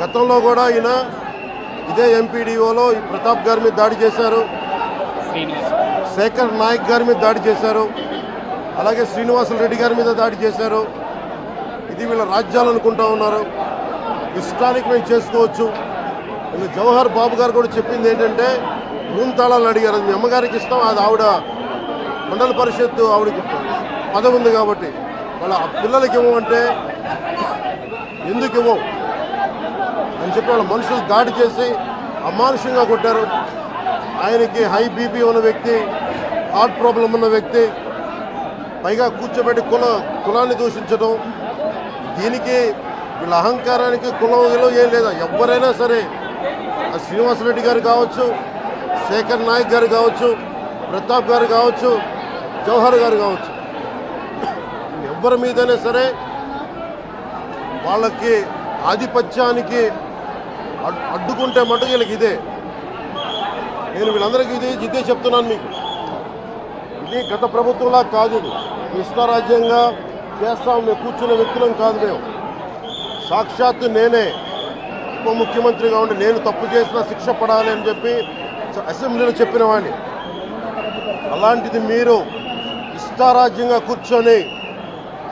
గతంలో కూడా ఈయన ఇదే ఎంపీడీఓలో ప్రతాప్ గారి మీద దాడి చేశారు. శేఖర్ నాయక్ గారి మీద దాడి చేశారు. అలాగే శ్రీనివాసులు రెడ్డి గారి మీద దాడి చేశారు. ఇది వీళ్ళ రాజ్యాలు అనుకుంటా ఉన్నారు. ఇష్టానికి మేము చేసుకోవచ్చు. ఇంకా జవహర్ బాబు గారు కూడా చెప్పింది ఏంటంటే రూమ్ తాళాలు అడిగారు మీ అమ్మగారికి ఇస్తాం. అది ఆవిడ మండల పరిషత్తు ఆవిడకి పదవి ఉంది కాబట్టి వాళ్ళ పిల్లలకి ఇవ్వమంటే ఎందుకు ఇవ్వం? అని చెప్పి వాళ్ళ మనుషులు దాడి చేసి అమానుషంగా కొట్టారు. ఆయనకి హై బీపీ ఉన్న వ్యక్తి హార్ట్ ప్రాబ్లం ఉన్న వ్యక్తి పైగా కూర్చోబెట్టి కుల కులాన్ని దూషించడం. దీనికి వీళ్ళ అహంకారానికి కులం విలువ ఏం లేదా. ఎవరైనా సరే శ్రీనివాసరెడ్డి గారు కావచ్చు శేఖర్ నాయక్ గారు కావచ్చు ప్రతాప్ గారు కావచ్చు జవహర్ గారు కావచ్చు. ఎవరి మీదైనా సరే వాళ్ళకి ఆధిపత్యానికి అడ్డుకుంటే మటుకు వీళ్ళకి ఇదే. నేను వీళ్ళందరికీ ఇది ఇదే చెప్తున్నాను మీకు. ఇది గత ప్రభుత్వంలా కాదు ఇది. చేస్తాం మేము కూర్చున్న వ్యక్తులం కాదు మేము. సాక్షాత్తు నేనే ఉప ముఖ్యమంత్రిగా ఉండి నేను తప్పు చేసిన శిక్ష పడాలి అని చెప్పి అసెంబ్లీలో చెప్పిన వాడిని. అలాంటిది మీరు ఇష్టారాజ్యంగా కూర్చొని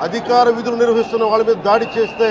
అధికార విధులు నిర్వహిస్తున్న వాళ్ళ మీద దాడి చేస్తే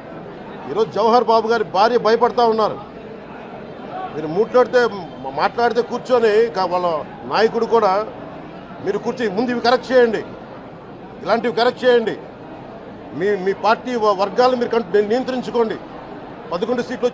ఈరోజు జవహర్ బాబు గారి భార్య భయపడతా ఉన్నారు. మీరు మూట్లాడితే మాట్లాడితే కూర్చొని వాళ్ళ నాయకుడు కూడా మీరు కూర్చొని ముందు ఇవి కరెక్ట్ చేయండి. ఇలాంటివి కరెక్ట్ చేయండి. మీ మీ పార్టీ వర్గాలు మీరు కంట్- నియంత్రించుకోండి. పదకొండు సీట్లు వచ్చి